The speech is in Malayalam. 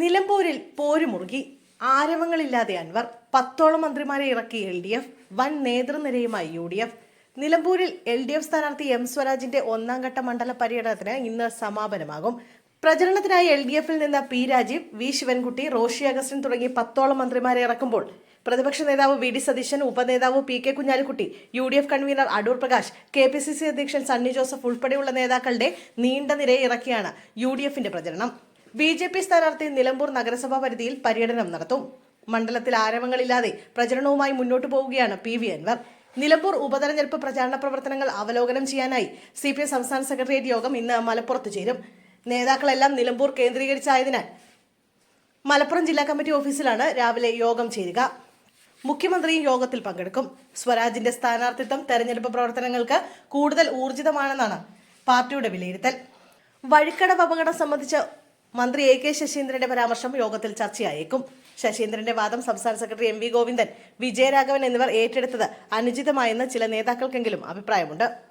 നിലമ്പൂരിൽ പോരുമുറുകി ആരവങ്ങളില്ലാതെ അൻവർ പത്തോളം മന്ത്രിമാരെ ഇറക്കി എൽ ഡി എഫ് വൻ നേതൃനിരയുമായി യു ഡി എഫ്. നിലമ്പൂരിൽ എൽ ഡി എഫ് സ്ഥാനാർത്ഥി എം സ്വരാജിന്റെ ഒന്നാം ഘട്ട മണ്ഡല പര്യടനത്തിന് ഇന്ന് സമാപനമാകും. പ്രചരണത്തിനായി എൽ ഡി എഫിൽ നിന്ന് P Rajeev V Sivankutty Roshy Augustine തുടങ്ങി പത്തോളം മന്ത്രിമാരെ ഇറക്കുമ്പോൾ പ്രതിപക്ഷ നേതാവ് V D Satheesan ഉപനേതാവ് P K Kunhalikutty U D F convener Adoor Prakash K P C C അധ്യക്ഷൻ സണ്ണി ജോസഫ് ഉൾപ്പെടെയുള്ള നേതാക്കളുടെ നീണ്ട നിരയെ ഇറക്കിയാണ് യു ഡി എഫിന്റെ പ്രചരണം. ബി ജെ പി സ്ഥാനാർത്ഥി നിലമ്പൂർ നഗരസഭാ പരിധിയിൽ പര്യടനം നടത്തും. മണ്ഡലത്തിൽ ആരവങ്ങളില്ലാതെ പ്രചരണവുമായി മുന്നോട്ടു പോവുകയാണ് പി വി അൻവർ. നിലമ്പൂർ ഉപതെരഞ്ഞെടുപ്പ് പ്രചാരണ പ്രവർത്തനങ്ങൾ അവലോകനം ചെയ്യാനായി സി പി എം സംസ്ഥാന സെക്രട്ടേറിയറ്റ് യോഗം ഇന്ന് മലപ്പുറത്ത് ചേരും. നേതാക്കളെല്ലാം നിലമ്പൂർ കേന്ദ്രീകരിച്ചായതിനാൽ മലപ്പുറം ജില്ലാ കമ്മിറ്റി ഓഫീസിലാണ് രാവിലെ യോഗം ചേരുക. മുഖ്യമന്ത്രിയും യോഗത്തിൽ പങ്കെടുക്കും. സ്വരാജിന്റെ സ്ഥാനാർത്ഥിത്വം തെരഞ്ഞെടുപ്പ് പ്രവർത്തനങ്ങൾക്ക് കൂടുതൽ ഊർജിതമാണെന്നാണ് പാർട്ടിയുടെ വിലയിരുത്തൽ. വഴിക്കടവ് അപകടം സംബന്ധിച്ച് മന്ത്രി എ കെ ശശീന്ദ്രന്റെ പരാമർശം യോഗത്തിൽ ചർച്ചയായേക്കും. ശശീന്ദ്രന്റെ വാദം സംസ്ഥാന secretary M V Govindan Vijayaraghavan എന്നിവർ ഏറ്റെടുത്തത് അനുചിതമായെന്ന് ചില നേതാക്കൾക്കെങ്കിലും അഭിപ്രായമുണ്ട്.